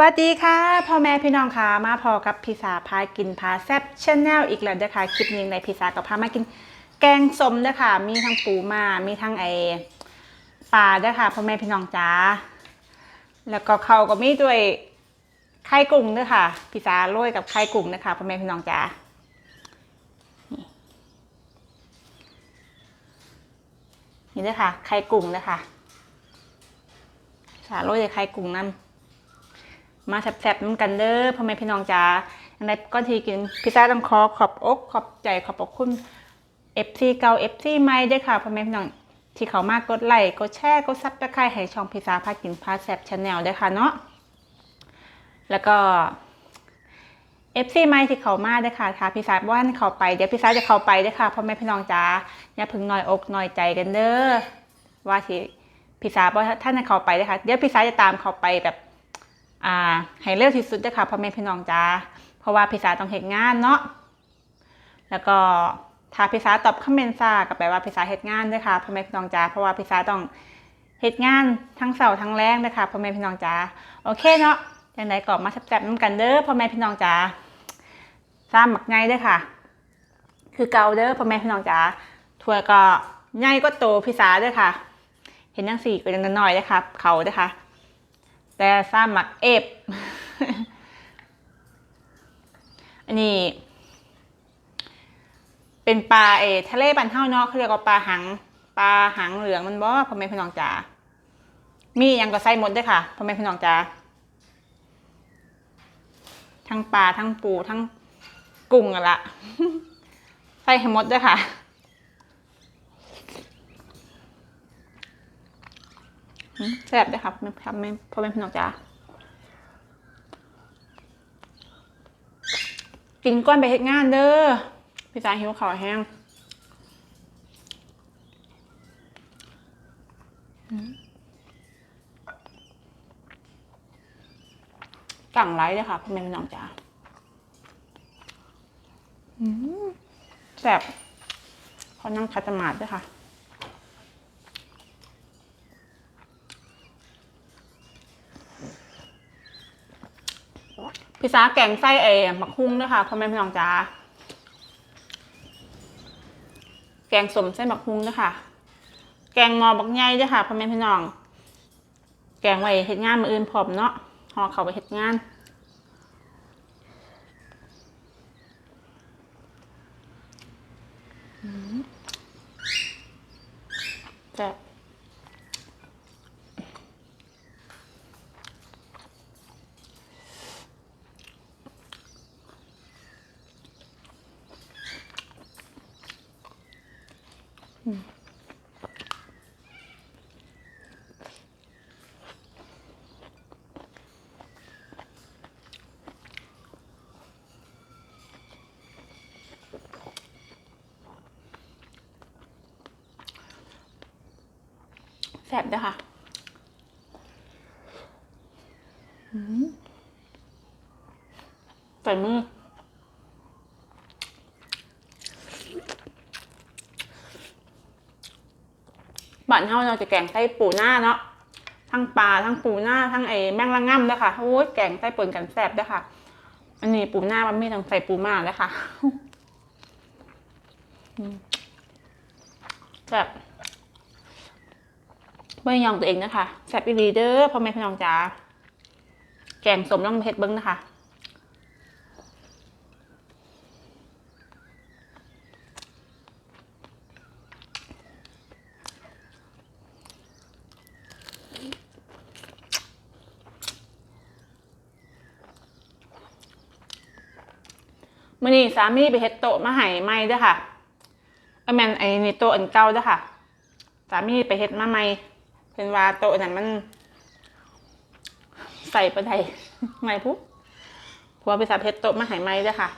วัสดีค่ะพ่อแม่พี่น้องค่ะมาพอกับพิซาพากินพาแซบชแนลอีกแล้วเด้อค่ะคลิปนี้ในพิซากับพามากิน แกงสมเด้อค่ะมีทั้งปูมามีทั้งไอปลาเด้อค่ะพ่อแม่พี่น้องจ้าแล้วก็เขาก็มีด้วยไข่กุ้งเด้อค่ะพิซาโรยกับไข่กุ้งเด้อค่ะพ่อแม่พี่น้องจ้านี่นี่เด้อค่ะไข่กุ้งเด้อค่ะพิซาโรยด้วยไข่กุ้งนั่น มาแซ่บๆน้ำกันเด้อพ่อแม่พี่น้องจ๋าอันใดก่อนที่กินพิซซ่าต้องขอขอบอกขอบใจขอบพระคุณ FC เก่า FC ใหม่ด้วยค่ะพ่อแม่พี่น้องที่เขามากกดไลค์กดแชร์กดซับสไครต์ให้ช่องพิซซ่าพากินพาแซ่บชาแนลด้วยค่ะเนาะแล้วก็ FC ใหม่ที่เขามาด้วยค่ะถ้าพิซซ่าว่าให้เขาไปเดี๋ยวพิซซ่าจะเข้าไปด้วยค่ะพ่อแม่พี่น้องจ๋าอย่าพึ่งน้อยอกน้อยใจกันเด้อว่าที่พิซซ่าว่าท่านเข้าไปด้วยค่ะเดี๋ยวพิซซ่าจะตามเขาไปแบบ อ่าให้เร็วที่สุดเด้อค่ะพ่อแม่พี่น้องจ้าเพราะว่าพี่สาต้องเฮ็ดงานเนาะแล้วก็ถ้าพี่สาตอบคอมเมนต์ซ่าก็แปลว่าพี่สาเฮ็ดงานด้อค่ะพ่อแม่พี่น้องจ้าเพราะว่าพี่สาต้องเฮ็ดงานทั้งเสาร์ทั้งแรงเด้อค่ะพ่อแม่พี่น้องจ้าโอเคเนาะจังไดก็มาแซ่บๆน้ำกันเด้อพ่อแม่พี่น้องจ้าซ้ำหมักไงเด้อค่ะ คือเกาเด้อพ่อแม่พี่น้องจ้าถ้วก็ใหญ่ก็โตพี่สาเด้อค่ะ เห็นยังสี่ก็ยังน้อยๆเด้อค่ะเขาเด้อค่ะ แต่ซ้ำหมักเอฟอันนี้ เป็นปลาเอทะเลบันเท่าเนาะเขาเรียกว่าปลาหางปลาหางเหลืองมันบ่พ่อแม่พี่น้องจ๋ามียังก็ใส่หมดด้วยค่ะพ่อแม่พี่น้องจ๋าทั้งปลาทั้งปูทั้งกุ้งอะละใส่ให้หมดด้วยค่ะ อืม แซ่บเด้วยครับพ่อแม่พ่อแม่พี่น้องจ๋ากินก้อนไปเฮ็ดงานเด้อพี่จ๋าหิวข้าวแห้งอืมกั่งไรเลยค่ะพ่อแม่พี่น้องจ๋าแซ่บพอนั่งคัดสมาธิด้วยค่ะ พี่าแกงไส้เอหมักฮุ้งด้วยค่ะพ่อแม่พี่น้องจ้าแกงสมไส้หมักฮุ้งด้วยค่ะ แกงงอบักใหญ่ด้วยค่ะพ่อแม่พี่น้อง แกงไว้เฮ็ดงานมืออื่นพร้อมเนาะห่อเขาไปเฮ็ดงานแซ่บ ซ่บด้วยค่ะอืมใส่มือบ้านเฮาเราจะแกงไส้ปูหน้าเนาะ ทั้งปลา ทั้งปูหน้า ทั้งไอ้แมงละง่ำด้วยค่ะ โอ้ยแกงไส้ปนกันแซ่บด้วยค่ะ อันนี้ปูหน้ามันมีทั้งใส่ปูมาด้วยค่ะอืมแซ่บ ไม่ยองตัวเองนะคะแซ่บอีหลีเด้อพ่อแม่พี่น้องจ๋าแกงสมต้องเผ็ดเบิ้งนะคะมื่อนี้สามีไปเฮ็ดโต๊ะมาให้ใหม่ด้อค่ะเอแมนไอ้นี่โต๊ะอันเก่าด้อค่ะ สามีไปเฮ็ดมาใหม่ เพิ่นว่าโต๊ะนั้นมัน ใส่บ่ได้ใหม่ปุ๊บผัวไปสาเฮ็ดโต๊ะมาให้ใหม่เด้อค่ะ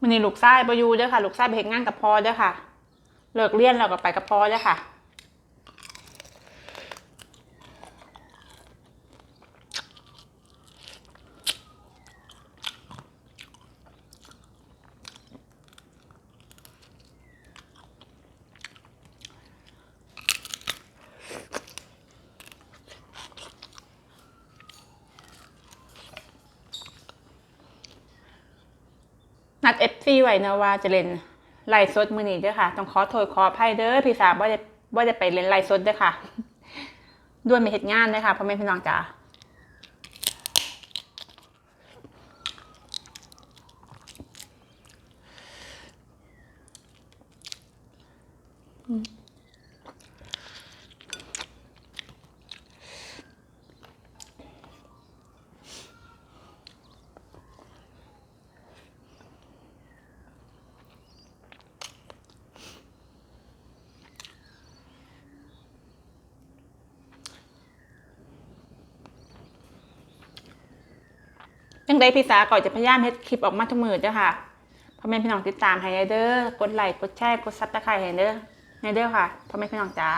มันนี่ลูกชายไปอยู่เด้อค่ะ ลูกชายไปเฮ็ดงานกับพ่อเด้อค่ะ เลิกเรียนแล้วก็ไปกับพ่อเด้อค่ะ ซีไวนาวาจะเล่นไล่สดมือนี้เด้อค่ะ ต้องขอโทษขออภัยเด้อพี่สาวว่าจะว่าจะไปเล่นไล่สดเด้อค่ะด้วยมีเหตุงานเด้อค่ะพ่อแม่พี่น้องจ๋า ยังได้พี่สาก่อนจะพยายามเฮ็ดคลิปออกมาทุกมือเด้อค่ะพ่อแม่พี่น้องติดตามให้เด้อกดไลค์กดแชร์กดซับสไครต์ให้เด้อให้เด้อค่ะพ่อแม่พี่น้องจ๋า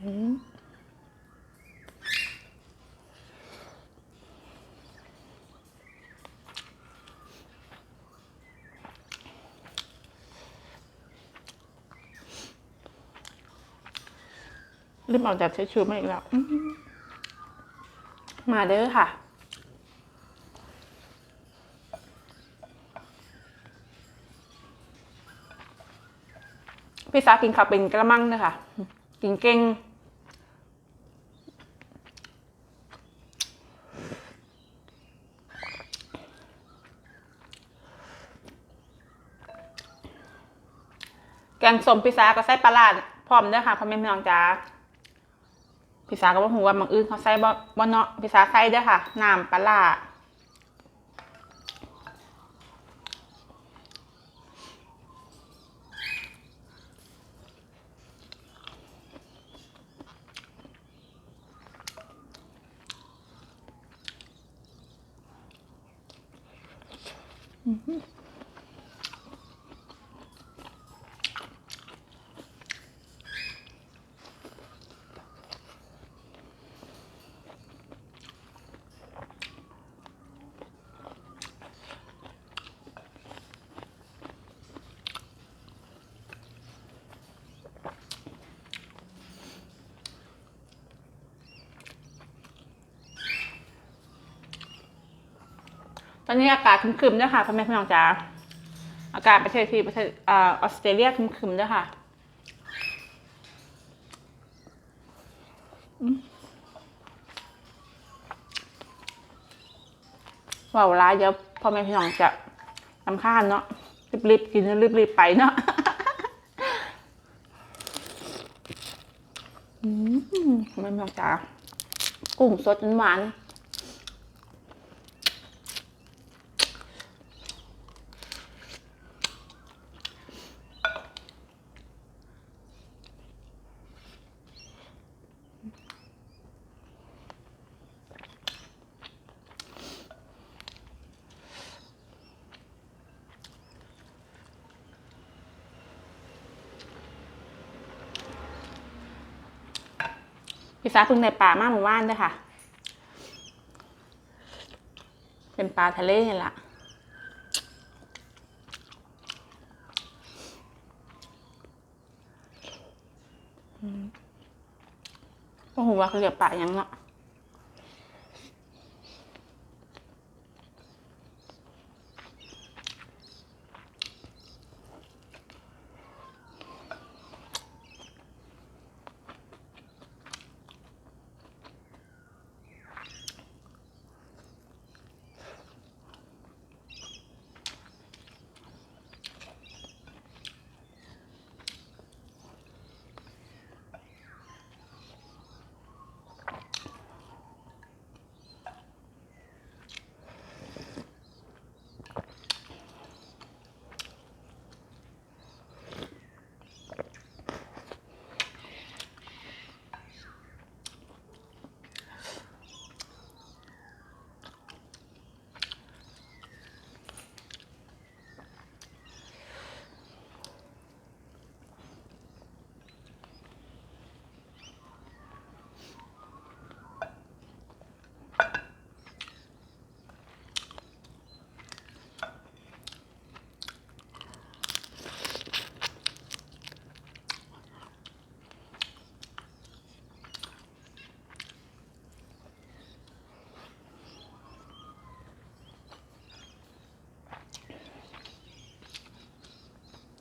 อืม รีบออกจากเชชูมาอีกแล้ว มาเด้อค่ะ พี่สากินข้าวเป็นกระมังเด้อค่ะกินเก่งแกงส้มพี่าก็ใส่ปลาร้าพร้อมเด้อค่ะพ่อแม่พี่น้องจ๋า พี่สาก็บ่ฮู้ว่าบางอื่นเขาใส่บ่บ่เนาะพี่สาใส่เด้อค่ะน้ำปลาร้า ตอนนี้อากาศครึมๆเด้อค่ะพ่อแม่พี่น้องจ๋าอากาศประเทศที่ประเทศออสเตรเลียครึมๆเด้อค่ะว้าวร้ายเดี๋ยวพ่อแม่พี่น้องจะลำคาญเนาะรีบๆกินแล้วรีบๆไปเนาะอืมพ่อแม่พี่น้องจ๋ากุ้งสดหวาน พี่ฟ้าเพิ่งในป่ามากหมู่บ้านด้วยค่ะ เป็นปลาทะเลนี่แหละอืมก็หัวาเขาเรียกปลาอย่างเนาะ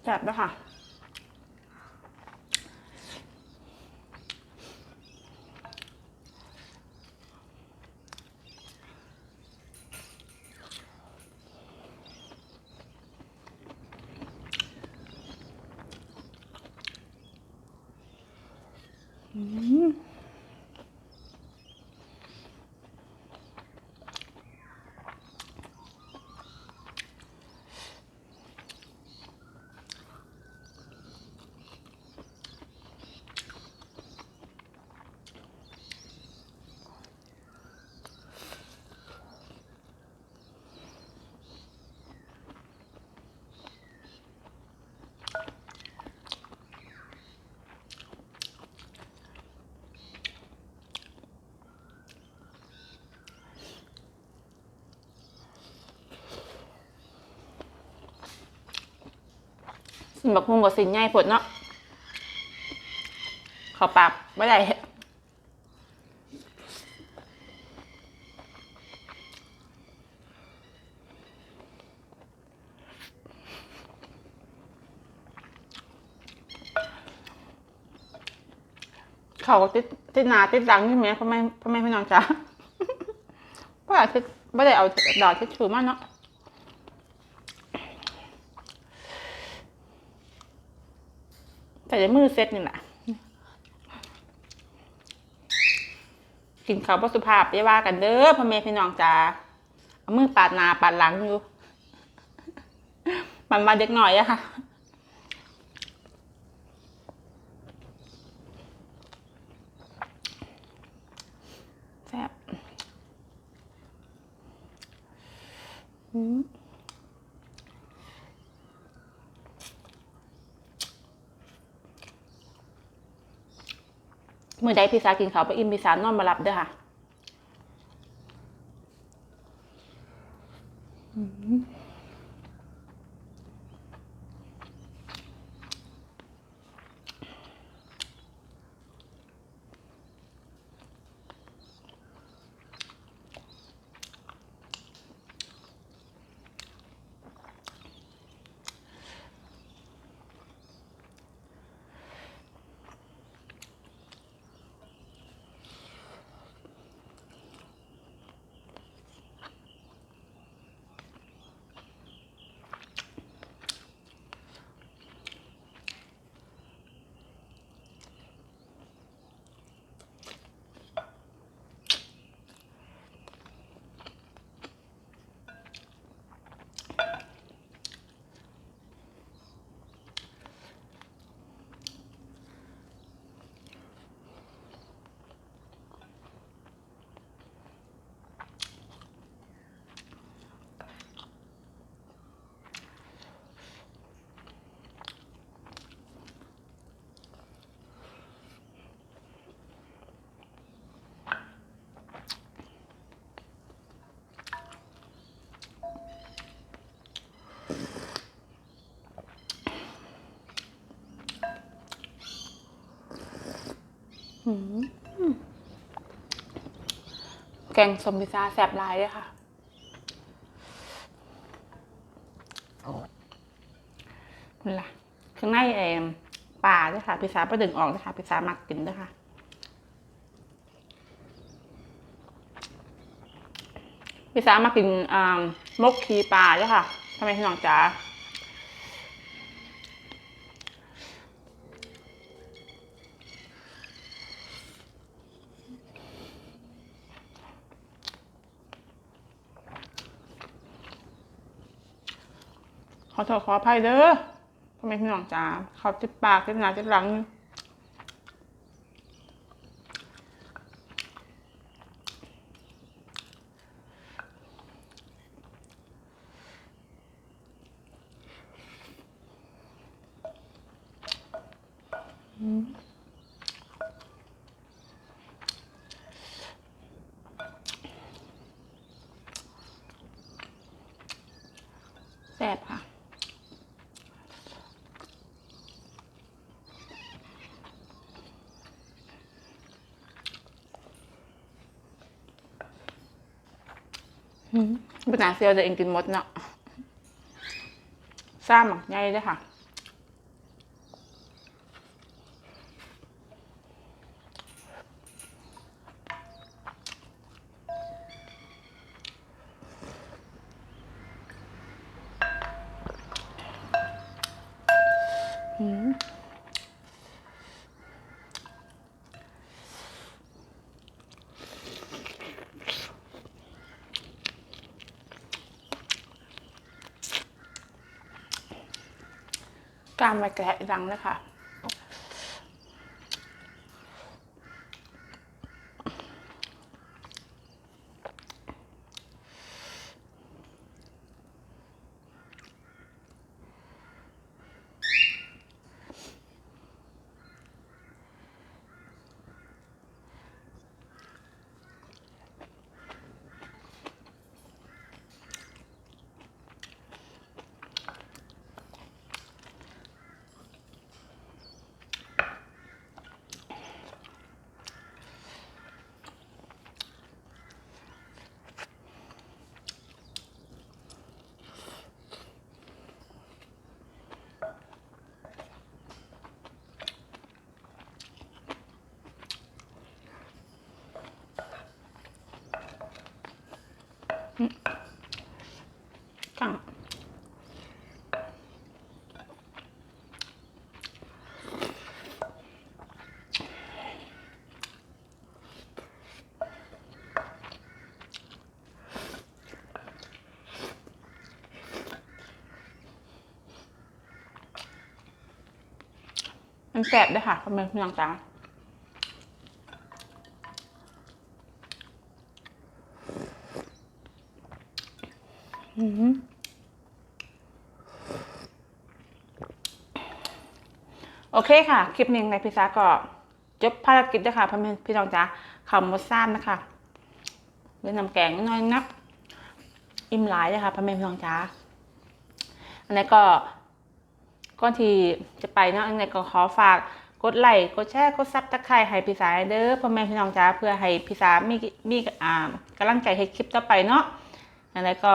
ซ่บด้วยค่ะสิน บักฮุงกับสินใหญ่ผดเนาะขอปรับไม่ได้เขาติดติดนาติดดังใช่ไหมพ่อแม่พ่อแม่พี่น้องจ๋าเพราะอาทิตย์ไม่ได้เอาดอกทิชชู่มาเนาะ แต่ ในมือเซ็ตนี่แหละกินข้าวสุภาพอย่าว่ากันเด้อพ่อแม่พี่น้องจ๋าเอามือปาดนาปาดหลังอยู่มันมาเด็กหน่อยอะค่ะ เมื่อใดพี่สากินเขาวไปอิ่มพี่สานอนมารับเด้อค่ะ แกงสมพิซซ่าแซ่บหลายเลยค่ะ คุณล่ะข้างในเอ็มปลาด้วยค่ะ พิซซ่าประดึงออกด้วยค่ะ พิซซ่ามักกินด้วยค่ะพิซซ่ามากินอ่ามกคีปลาด้วยค่ะทำไมพี่น้องจ๋า ขอโทษขออภัยเด้อทำไมพี่น้องจ๋าเขาติดปากติดหนาติดหลัง เป็นหนาเซียวจะเองกินหมดเนาะซ้ำหมักใหญ่เลยค่ะ การมาแกะรังนะคะ มันแสบด้วยค่ะคอมเมนต์พี่น้องจ้าอืมโอเคค่ะ คลิปนี้ในพิซซ่าก็จบภารกิจแล้วค่ะพ่อแม่พี่น้องจ๋าข่าวมดซ้ำนะคะเล่นน้ำแกงน้อยนัก อิ่มหลายเลยค่ะพ่อแม่พี่น้องจ๋าอันนี้ก็ ก่อนที่จะไปเนาะอันนี้ก็ขอฝากกดไลค์กดแชร์กดซับตะไคร้ให้พิซซ่าเด้อพ่อแม่พี่น้องจ๋าเพื่อให้พิซซ่ามีมีอ่ากำลังใจให้คลิปต่อไปเนาะอันนี้ก็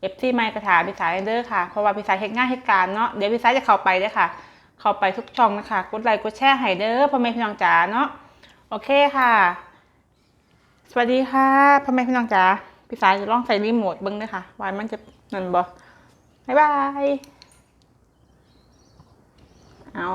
เอฟซีไมค์กระถาพิซซ่าเด้อค่ะเพราะว่าพิซซ่าเฮ็ดง่ายเฮ็ดการเนาะเดี๋ยวพิซซ่าจะเข้าไปเด้อค่ะ เข้าไปทุกช่องนะคะกดไลค์กดแชร์ให้เด้อพ่อแม่พี่น้องจ๋าเนาะโอเคค่ะ สวัสดีค่ะพ่อแม่พี่น้องจ๋าพิซซ่าจะลองใส่รีโมทเบิ้งเด้อค่ะว่ามันจะนั่นบ่บ๊ายบาย เอา